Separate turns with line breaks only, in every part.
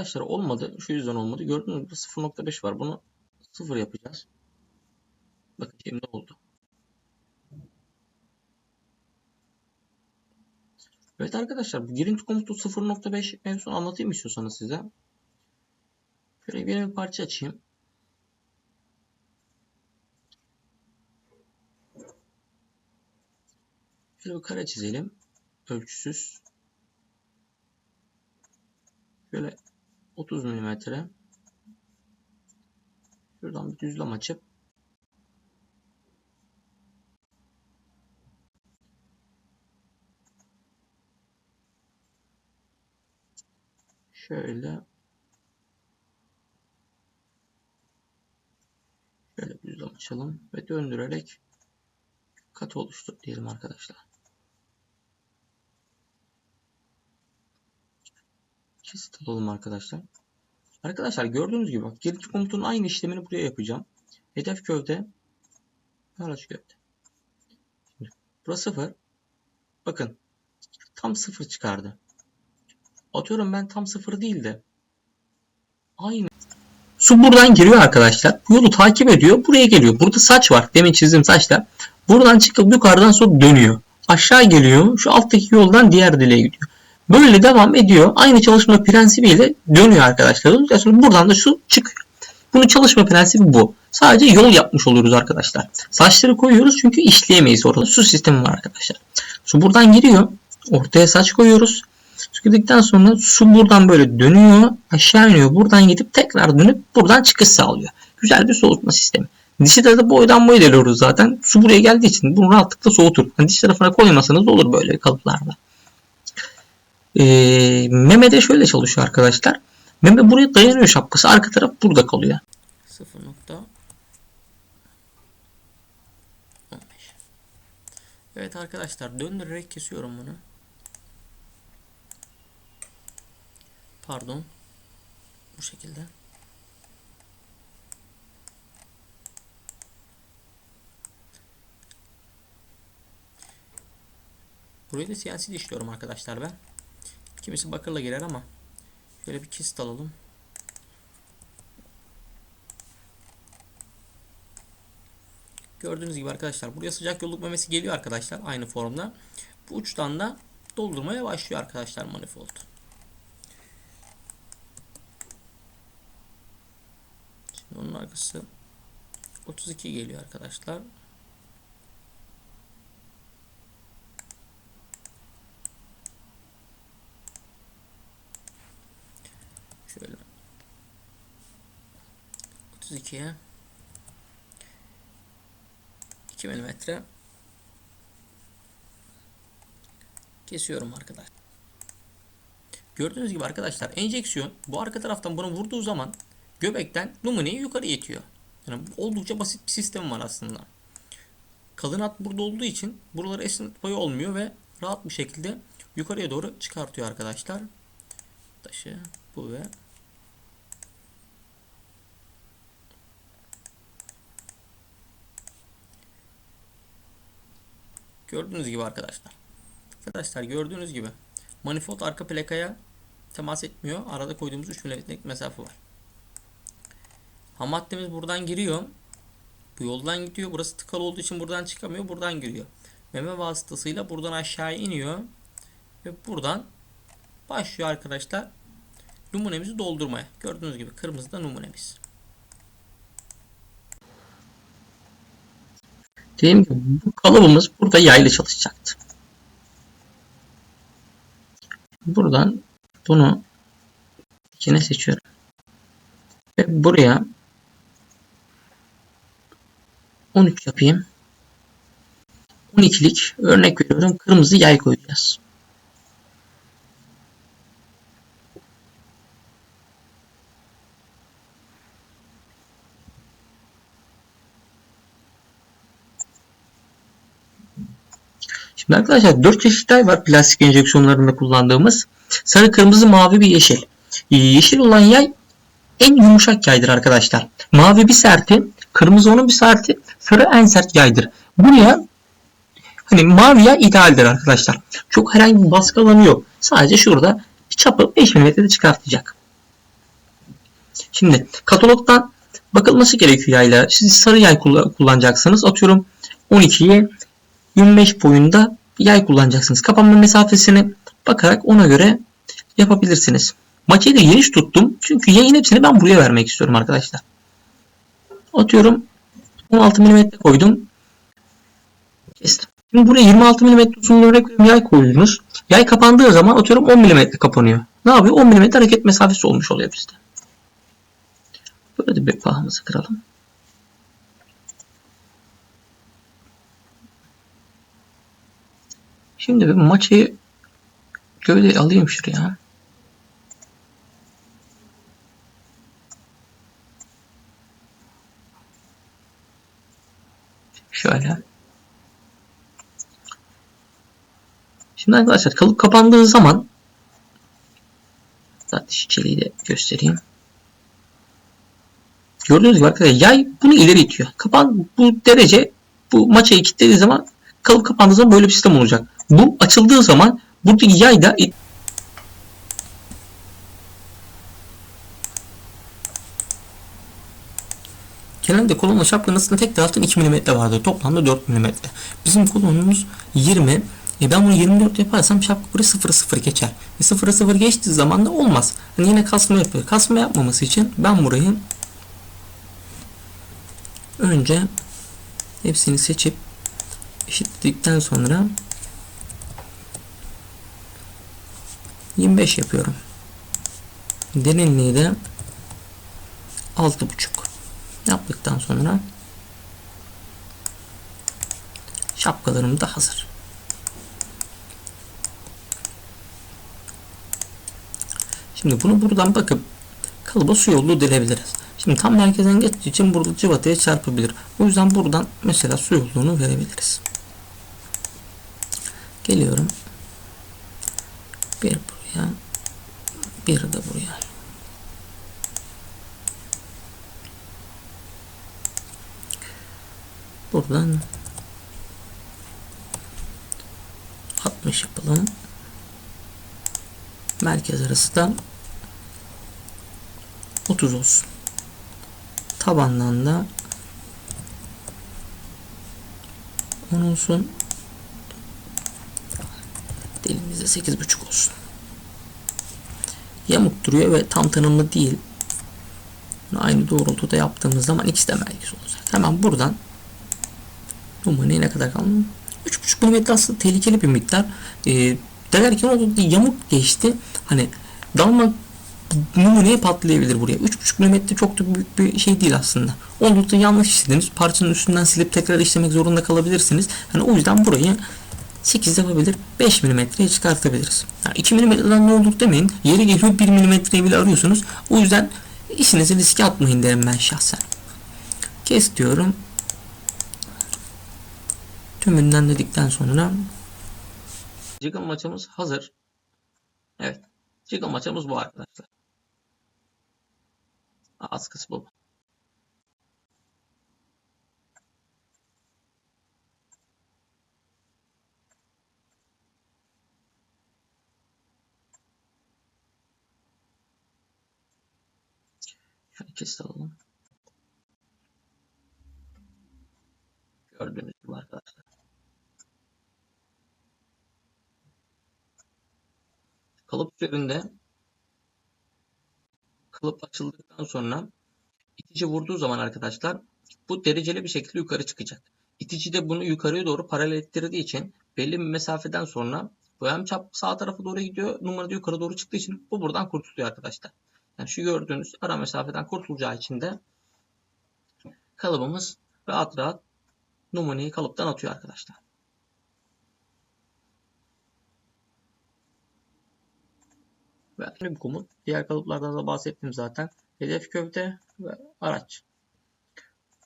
Arkadaşlar olmadı. Şu yüzden olmadı. Gördüğünüz gibi 0.5 var. Bunu 0 yapacağız. Bakın şimdi oldu. Evet arkadaşlar bu girinti komutu 0.5 en son anlatayım istiyorsanız size. Şöyle bir parça açayım. Şöyle bir kare çizelim. Ölçüsüz. Şöyle 30 milimetre. Şuradan bir düzlem açıp şöyle şöyle bir düzlem açalım ve döndürerek kat oluştur diyelim arkadaşlar. Kesit alalım arkadaşlar. Arkadaşlar gördüğünüz gibi bak gerici komutunun aynı işlemini buraya yapacağım. Hedef gövde araç gövde. Şimdi, burası 0. Bakın tam 0 çıkardı. Atıyorum ben tam 0 değil de aynı. Su buradan giriyor arkadaşlar. Bu yolu takip ediyor. Buraya geliyor. Burada saç var. Demin çizdiğim saçla. Buradan çıkıp yukarıdan su dönüyor. Aşağı geliyor. Şu alttaki yoldan diğer dileğe gidiyor. Böyle devam ediyor. Aynı çalışma prensibiyle dönüyor arkadaşlar. Sonra buradan da su çıkıyor. Bunun çalışma prensibi bu. Sadece yol yapmış oluyoruz arkadaşlar. Saçları koyuyoruz çünkü işleyemeyiz orada. Su sistemi var arkadaşlar. Su buradan giriyor. Ortaya saç koyuyoruz. Su girdikten sonra su buradan böyle dönüyor. Aşağı iniyor. Buradan gidip tekrar dönüp buradan çıkış sağlıyor. Güzel bir soğutma sistemi. Dişi de boydan boya deliyoruz zaten. Su buraya geldiği için bunu rahatlıkla soğutur. Yani diş tarafına koymasanız olur böyle kalıplarda. Ee, meme de şöyle çalışıyor arkadaşlar. Meme buraya dayanıyor şapkası. Arka taraf burada kalıyor. 0.15 Evet arkadaşlar döndürerek kesiyorum bunu. Pardon. Bu şekilde. Burayı da CNC işliyorum arkadaşlar ben. Kimisi bakırla girer ama şöyle bir kesit alalım. Gördüğünüz gibi arkadaşlar buraya sıcak yolluk memesi geliyor arkadaşlar aynı formda. Bu uçtan da doldurmaya başlıyor arkadaşlar manifold. Şimdi onun arkası 32 geliyor arkadaşlar. Şöyle 32'ye 2 milimetre kesiyorum arkadaşlar. Gördüğünüz gibi arkadaşlar enjeksiyon bu arka taraftan bunu vurduğu zaman göbekten numuneyi yukarı itiyor. Yani oldukça basit bir sistem var aslında. Kalın hat burada olduğu için buraları esnetme payı olmuyor ve rahat bir şekilde yukarıya doğru çıkartıyor arkadaşlar. Taşı bu ve Gördüğünüz gibi arkadaşlar. Arkadaşlar gördüğünüz gibi manifold arka plakaya temas etmiyor. Arada koyduğumuz 3 milimetrelik mesafe var. Ham buradan giriyor. Bu yoldan gidiyor. Burası tıkalı olduğu için buradan çıkamıyor. Buradan giriyor. Meme vasıtasıyla buradan aşağı iniyor. Ve buradan başlıyor arkadaşlar numunemizi doldurmaya. Gördüğünüz gibi kırmızı da numunemiz. Diyelim ki bu kalıbımız burada yaylı çalışacaktı. Buradan bunu içine seçiyorum. Ve buraya 13 yapayım. 12'lik örnek veriyorum. Kırmızı yay koyacağız. Şimdi arkadaşlar 4 çeşit yay var plastik enjeksiyonlarında kullandığımız. Sarı, kırmızı, mavi bir yeşil. Yeşil olan yay en yumuşak yaydır arkadaşlar. Mavi bir serti, kırmızı onun bir serti, sarı en sert yaydır. Buraya hani mavi idealdir arkadaşlar. Çok herhangi bir baskı alanı yok. Sadece şurada bir çapı 5 mm'de çıkartacak. Şimdi katalogdan bakılması gerekiyor yayla. Siz sarı yay kull- kullanacaksınız. Atıyorum 12'ye 25 boyunda yay kullanacaksınız. Kapanma mesafesini bakarak ona göre yapabilirsiniz. Maçayı da geniş tuttum. Çünkü yayın hepsini ben buraya vermek istiyorum arkadaşlar. Atıyorum 16 mm koydum. Kestim. Şimdi buraya 26 mm uzunluğu örnek yay koydunuz. Yay kapandığı zaman atıyorum 10 mm kapanıyor. Ne yapıyor? 10 mm hareket mesafesi olmuş oluyor bizde. Böyle bir pahımızı kıralım. Şimdi bir maçayı gövdeyi alayım şuraya. Şöyle. Şimdi arkadaşlar kalıp kapandığı zaman zaten şişeliği de göstereyim. Gördüğünüz gibi arkadaşlar yay bunu ileri itiyor. Kapan bu derece bu maçayı kilitlediği zaman kalıp kapandığı zaman böyle bir sistem olacak. Bu açıldığı zaman buradaki yay da Genelde kolonla şapkanın tek taraftan 2 mm vardır. Toplamda 4 mm. Bizim kolonumuz 20. E ben bunu 24 yaparsam şapka buraya 0 0 geçer. E 0 0 geçtiği zaman da olmaz. Hani yine kasma yapıyor. Kasma yapmaması için ben burayı önce hepsini seçip eşitledikten sonra 25 yapıyorum. Derinliği de 6.5 yaptıktan sonra şapkalarım da hazır. Şimdi bunu buradan bakıp kalıba su yollu delebiliriz. Şimdi tam merkezden geçtiği için burada cıvataya çarpabilir. O yüzden buradan mesela su yolluğunu verebiliriz. Geliyorum. Bir buraya. Bir de buraya. Buradan 60 yapalım. Merkez arası da 30 olsun. Tabandan da 10 olsun. Dilimizde 8.5 olsun. Yamuk duruyor ve tam tanımlı değil. Aynı doğrultuda yaptığımız zaman ikisi de merkez olacak. Hemen buradan numarayı ne kadar kaldı? 3.5 mm aslında tehlikeli bir miktar. Ee, delerken o yamuk geçti. Hani dalma numuneye patlayabilir buraya. 3.5 mm çok da büyük bir şey değil aslında. Oldukça yanlış işlediniz. Parçanın üstünden silip tekrar işlemek zorunda kalabilirsiniz. Hani o yüzden burayı 8 yapabilir. 5 mm'ye çıkartabiliriz. Yani 2 mm'den ne olur demeyin. Yeri geliyor 1 mm'ye bile arıyorsunuz. O yüzden işinizi riske atmayın derim ben şahsen. Kes diyorum. Tümünden dedikten sonra Jiggle maçımız hazır. Evet. Jiggle maçımız bu arkadaşlar. Az kısmı bu. Şöyle kesit alalım. Gördüğünüz gibi arkadaşlar. Kalıp üzerinde kalıp açıldıktan sonra itici vurduğu zaman arkadaşlar bu dereceli bir şekilde yukarı çıkacak. İtici de bunu yukarıya doğru paralel ettirdiği için belli bir mesafeden sonra bu hem çap sağ tarafa doğru gidiyor. Numara da yukarı doğru çıktığı için bu buradan kurtuluyor arkadaşlar. Yani şu gördüğünüz ara mesafeden kurtulacağı için de kalıbımız rahat rahat numunayı kalıptan atıyor arkadaşlar. Ve bir komut. Diğer kalıplardan da bahsettim zaten. Hedef köfte ve araç.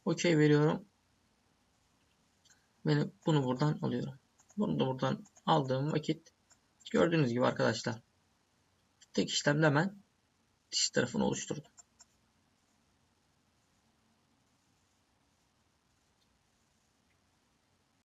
Okey veriyorum. Beni bunu buradan alıyorum. Bunu da buradan aldığım vakit gördüğünüz gibi arkadaşlar tek işlemle hemen diş tarafını oluşturdum.